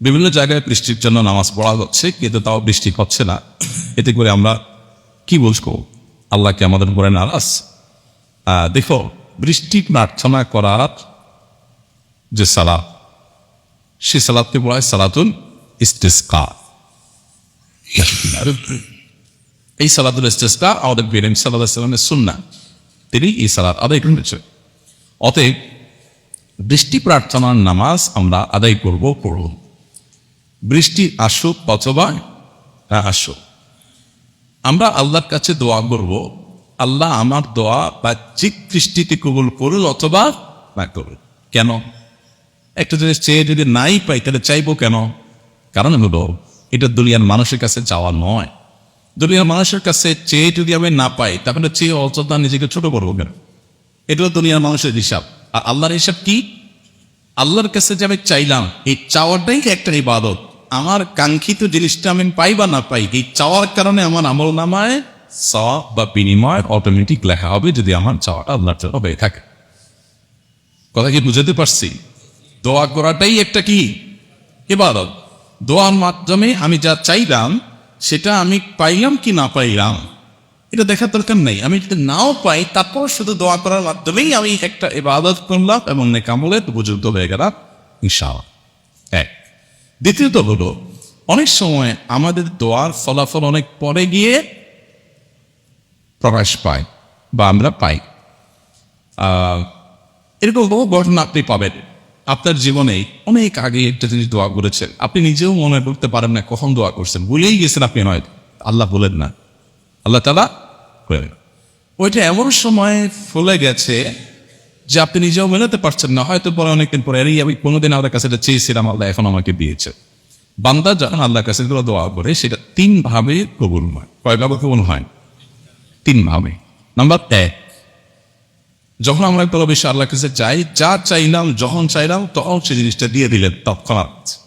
বিভিন্ন জায়গায় বৃষ্টির জন্য নামাজ পড়া হচ্ছে, কিন্তু তাও বৃষ্টি হচ্ছে না। এতে করে আমরা কি বলব? আল্লাহকে আমাদের উপরে নারাজ? দেখো বৃষ্টি প্রার্থনা করার যে সালাদ সে সালাদকে হয় সালাতুল ইস্তেস্কা। এই সালাতুল ইস্তেস্কা আমাদের বেরেম সাল্লাহ সাল্লামের সুন্না তিনি এই সালাদ আদায় করেছেন। অতএব বৃষ্টি প্রার্থনার নামাজ আমরা আদায় করব, পড়ব। বৃষ্টি আসুক অথবা না আসুক। আমরা আল্লাহর কাছে দোয়া করব, আল্লাহ আমার দোয়া বা বাহ্যিক দৃষ্টিতে কবুল করুন অথবা না করুন। কেন? একটা জিনিস চেয়ে যদি নাই পাই, তাহলে চাইব কেন? কারণ হলো, এটা দুনিয়ার মানুষের কাছে চাওয়া নয়। দুনিয়ার মানুষের কাছে চেয়ে যদি আমি না পাই তাহলে চেয়ে অযথা নিজেকে ছোট করব কেন? এটা দুনিয়ার মানুষের হিসাব। আর আল্লাহর হিসাব কি? আল্লাহর কাছে যে আমি চাইলাম, এই চাওয়াটাই একটা ইবাদত। আমার কাঙ্ক্ষিত জিনিসটা আমি পাই বা না পাই, এই চাওয়ার কারণে আমার আমল নামায়, সওয়াব বা বিনিময় অটোমেটিক লেখা হবে যদি আমার চাওয়াটা আল্লাহর জন্য হয়ে থাকে। কথা কি বুঝাতে পারছি? দোয়া করাটাই একটা কি? ইবাদত। দোয়ার মাধ্যমে আমি যা চাইলাম, সেটা আমি পাইলাম কি না পাইলাম, এটা দেখার দরকার নেই। আমি যদি নাও পাই, তারপর শুধু দোয়া করার মাধ্যমেই আমি একটা ইবাদত করলাম এবং নেকামলে উপযুক্ত হয়ে গেলাম, ইনশাআল্লাহ। এক। দ্বিতীয়ত হলো, অনেক সময় আমাদের দোয়ার ফলাফল অনেক পরে গিয়ে প্রকাশ পায় বা আমরা পাই। এরকম বহু ঘটনা আপনি পাবেন। আপনার জীবনে অনেক আগে একটা জিনিস দোয়া করেছেন। আপনি নিজেও মনে করতে পারেন না কখন দোয়া করছেন। ভুলেই গেছেন আপনি নয় আল্লাহ বলেন না। আল্লাহ তালা ওইটা এমন সময় ফুলে গেছে যে আপনি নিজেও মেলাতে পারছেন না, হয়তো পরে অনেকদিন পরে এই আমি কোনোদিন আল্লাহর কাছে এটা চেয়েছিলাম আল্লাহ এখন আমাকে দিয়েছে। বান্দা যখন আল্লাহর কাছে দোয়া করে, সেটা তিন ভাবে কবুল হয়। কয়ভাবে কবুল হয়? তিন ভাবে। নাম্বার এক, যখন আমরা কোনো বিষয় আল্লাহর কাছে চাই যা চাইলাম, যখন চাইলাম, তখন সেই জিনিসটা দিয়ে দিলেন তৎক্ষণাৎ।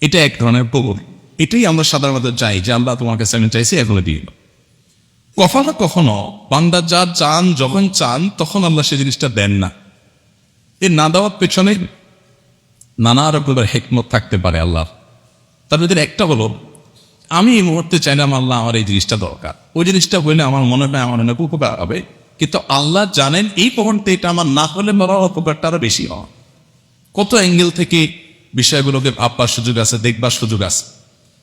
এটা এক ধরনের কবুল। এটাই আমরা সাধারণত চাই যে আল্লাহ তোমার কাছে আমি চাইছি এগুলো দিয়ে দাও। কখনো কখনো বান্দা যা চান, যখন চান, তখন আল্লাহ সেই জিনিসটা দেন না। এ না দেওয়ার পেছনে নানা রকমের হেকমত থাকতে পারে আল্লাহ তার ভিতরে একটা হলো, আমি এই মুহূর্তে চাই চাইলাম আল্লাহ আমার এই জিনিসটা দরকার। ওই জিনিসটা হইলে আমার মনে হয় আমার অনেক উপকার হবে। কিন্তু আল্লাহ জানেন এই মুহূর্তে এটা আমার না হলে মরার উপকারটা আরও বেশি হয়। কত অ্যাঙ্গেল থেকে বিষয়গুলোকে ভাববার সুযোগ আছে, দেখবার সুযোগ আছে।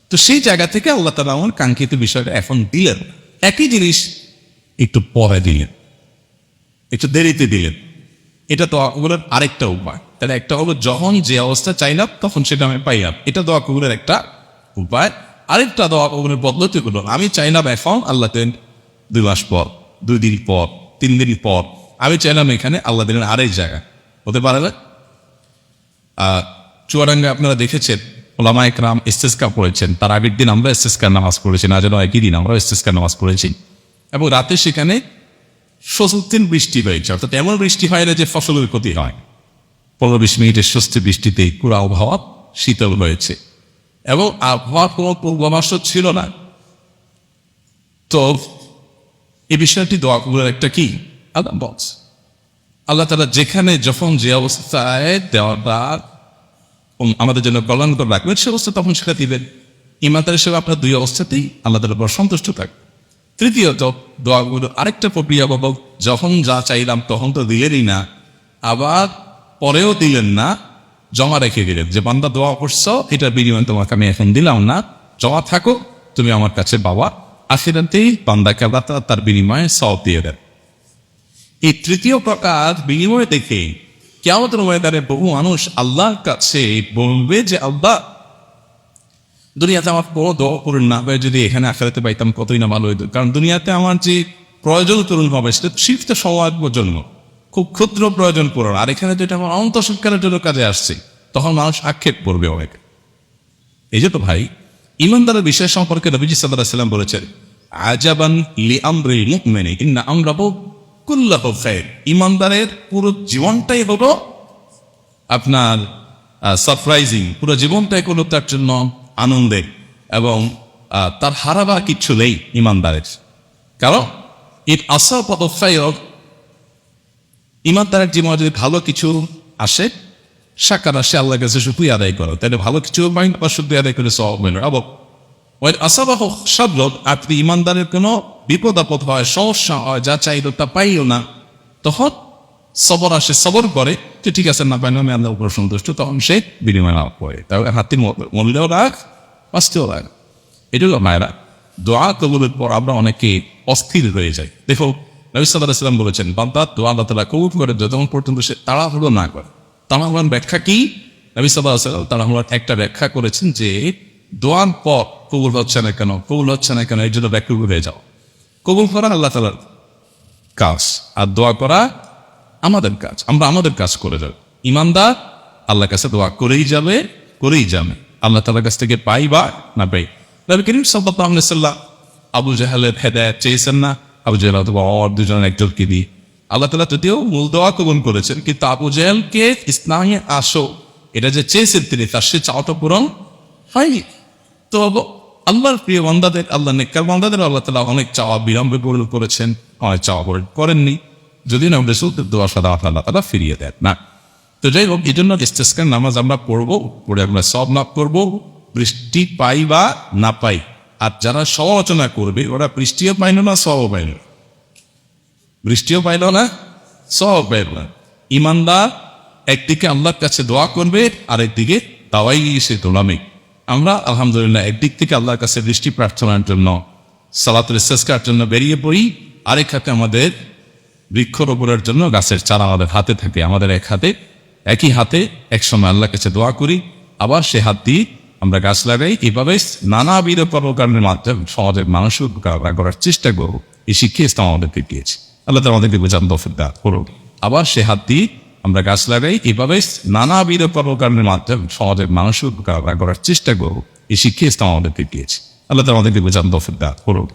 তো সেই জায়গা থেকে আল্লাহ তালা আমার কাঙ্ক্ষিত বিষয়টা এখন দিলেন একই জিনিস একটু পরে দিলেন। একটু দেরিতে দিলেন। এটা দোয়া কবুলের আরেকটা উপায়। তাহলে একটা হলো যখন যে অবস্থা চাইলাম, তখন সেটা আমি পাইলাম। এটা দোয়া কবুলের একটা উপায়। আরেকটা দোয়া কবুলের পদ্ধতি হলো, আমি চাইলাম এখন আল্লাহ দেন দুই মাস পর, দুই দিন পর, তিন দিন পর। আমি চাইলাম এখানে আল্লাহ দিলেন আরেক জায়গা হতে পারে না? চুয়াডাঙ্গা আপনারা দেখেছেন ওলামা একরাম ইস্তেস্কা পড়েছেন তার আগের দিন আমরা ইস্তেস্কার নামাজ পড়েছি না যেন একই দিন আমরা ইস্তেস্কার নামাজ পড়েছি এবং রাতে সেখানে সতীন বৃষ্টি হয়েছে অর্থাৎ এমন বৃষ্টি হয় না যে ফসলের ক্ষতি হয় পনেরো বিশ মিনিটের স্বস্তি বৃষ্টিতে পুরো আবহাওয়া শীতল হয়েছে এবং আবহাওয়ার কোনো পূর্বাভাস ছিল না তো এই বিষয়টি দোয়া কবুলের একটা কি আল্লাহ বলস আল্লাহ তারা যেখানে যখন যে অবস্থায় দেওয়াটা আমাদের জন্য কল্যাণকর রাখবেন, সে অবস্থা তখন সেটা দিবেন। ইমানদার হিসেবে আপনার দুই অবস্থাতেই আল্লাহ উপর সন্তুষ্ট থাকবে তৃতীয়ত দোয়াগুলো, আরেকটা প্রক্রিয়া বাবক, যখন যা চাইলাম তখন তো দিলেনই না, আবার পরেও দিলেন না, জমা রেখে গেলেন যে বান্দা দোয়া করছ, এটার বিনিময়ে তোমাকে আমি এখন দিলাম না, জমা থাকো, তুমি আমার কাছে বাবা আখিরাতেই বান্দাকে আল্লাহ তার বিনিময়ে সব দিয়ে দেন। এই তৃতীয় প্রকার বিনিময় দেখে কেমন ময়দানে বহু মানুষ আল্লাহর কাছে বলবে যে, আল্লাহ, দুনিয়াতে আমার কোনো দোয়া করুন না হয় যদি এখানে আখেরাতে পাইতাম কতই না ভালো হইতো। কারণ দুনিয়াতে আমার যে প্রয়োজন পূরণ হবে, সেটা শিফট সময় জন্য খুব ক্ষুদ্র প্রয়োজন পূরণ। আর এখানে যেটা আমার অন্তঃসৎকারের জন্য কাজে আসছে, তখন মানুষ আক্ষেপ করবে অনেক। এই যে তো ভাই, ইমানদারের বিষয় সম্পর্কে নবীজি সাল্লাহ সাল্লাম বলেছেন, আজাবান লি আমরি ইন্না আমরাহু কুল্লাহু খায়র ইমানদারের পুরো জীবনটাই হলো আপনার সারপ্রাইজিং পুরো জীবনটাই কোনো তার জন্য আনন্দের এবং তার হারাবার কিচ্ছু নেই ইমানদারের। কারণ ইট আসা পদফায়ক ইমানদারের জীবনে যদি ভালো কিছু আসে, সাকারা সে আল্লাহর কাছে শুধু আদায় করো। তাহলে ভালো কিছু পাইন আবার শুধু আদায় করে সব মেন আবার ওই আসাবাহ শব্দ আপনি ইমানদারের কোনো বিপদ আপদ হয়, সমস্যা হয়, যা চাইলো তা পাইও না, তখন সবর আসে, সবর করে যে ঠিক আছে না পাইলে আমি আল্লাহ উপর সন্তুষ্ট, তখন সে বিনিময় লাভ করে। তাই হাতি মূল্যও রাখ বাঁচতেও রাখ এটা হলো মায়েরা, দোয়া কবুলের পর আমরা অনেকে অস্থির হয়ে যাই। দেখো নবিসাল্লাহ সাল্লাম বলেছেন, বান্দা দোয়া আল্লাহ কবুল করে, যতক্ষণ পর্যন্ত সে তাড়াহুড়ো না করে। তাড়াহুড়ার ব্যাখ্যা কি? নবী সাল্লাহ সাল্লাম তাড়াহুড়ার একটা ব্যাখ্যা করেছেন যে দোয়ার পর কবুল হচ্ছে না কেন? কবুল হচ্ছে না কেন? এই জন্য ব্যাখ্যা হয়ে যাও। কবুল করা আল্লাহ তালার কাজ। আর দোয়া করা আমাদের কাজ। আমরা আমাদের কাজ করে যাব ইমানদার আল্লাহর কাছে দোয়া করেই যাবে করেই যাবে। আল্লাহ তালার কাছ থেকে পাই বা না পাই। নবী করিম সাল্লাহ আবু জাহালের হেদায়ত চেয়েছেন না? আবু জাহাল অথবা অর দুজন একজনকে দিয়ে। আল্লাহ তালা যদিও মূল দোয়া কবন করেছেন, কিন্তু আবু জাহেলকে ইসলামে আসো। এটা যে চেয়েছেন তিনি, তার সে চাওয়াটা পূরণ হয়নি। তো আল্লাহর প্রিয় বান্দাদের আল্লাহ নেকর বান্দাদের আল্লাহ তালা অনেক চাওয়া বিলম্বে পূরণ করেছেন, অনেক চাওয়া পূরণ করেননি। যদি না, রসুলদের দোয়া সাদা আল্লাহ তালা ফিরিয়ে দেন না। তো যাই হোক এই জন্য ইস্তেস্কার নামাজ আমরা পড়ব, পড়ে আমরা সব লাভ করব। বৃষ্টি পাই বা না পাই, আর যারা সমালোচনা করবে, ওরা বৃষ্টিও পাইল না, সবও পাইল না। বৃষ্টিও পাইল না সব পাইল না। ইমানদার, একদিকে আল্লাহর কাছে দোয়া করবে আর একদিকে দাওয়াই সে তোলামে আমরা, আলহামদুলিল্লাহ একদিক থেকে আল্লাহর কাছে দৃষ্টি প্রার্থনার জন্য, সালাতুল ইস্তেস্কার জন্য বেরিয়ে পড়ি। আরেক হাতে আমাদের বৃক্ষরোপণের জন্য গাছের চারা আমাদের হাতে থাকে, আমাদের এক হাতে, একই হাতে একসময় আল্লাহর কাছে দোয়া করি। আবার সে হাত দিয়ে আমরা গাছ লাগাই। এভাবে নানাবিধ কর্মকাণ্ডের মাধ্যমে সমাজের মানুষের উপকার করার চেষ্টা করব। এই শিক্ষা ইসলাম আমাদেরকে দিয়েছে। আল্লাহ আমাদেরকে বোঝান তফিক দা করুন আবার সে হাত দিয়ে আমরা গাছ লাগাই, এভাবে নানাবিধ কর্মকাণ্ডের মাধ্যমে সমাজের মানুষের উপকার করার চেষ্টা করব। এই শিক্ষা ইসলাম আমাদেরকে দিয়েছে। আল্লাহ আমাদেরকে বোঝান দফের দা করুন